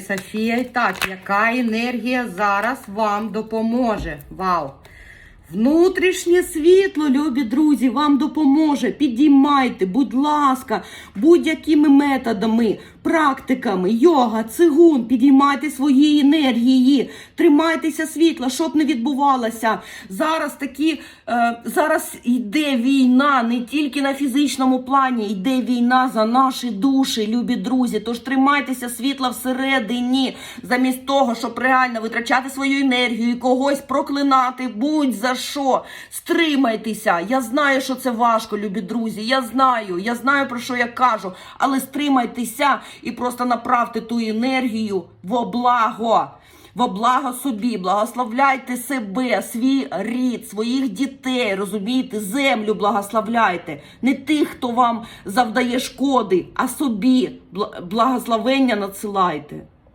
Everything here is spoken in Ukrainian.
Софія, і так, яка енергія зараз вам допоможе? Вау! Внутрішнє світло, любі друзі, вам допоможе. Підіймайте, будь ласка, будь-якими методами, практиками, йога, цигун, підіймайте свої енергії, тримайтеся світла, щоб не відбувалося. Зараз такі, е, зараз йде війна не тільки на фізичному плані, йде війна за наші душі, любі друзі. Тож тримайтеся світла всередині, замість того, щоб реально витрачати свою енергію і когось проклинати, будь за що. Стримайтеся. Я знаю, що це важко, любі друзі. Я знаю, я знаю про що я кажу, але стримайтеся і просто направте ту енергію во благо. Во благо собі, благословляйте себе, свій рід, своїх дітей, розумієте, землю благословляйте. Не тих, хто вам завдає шкоди, а собі благословення надсилайте.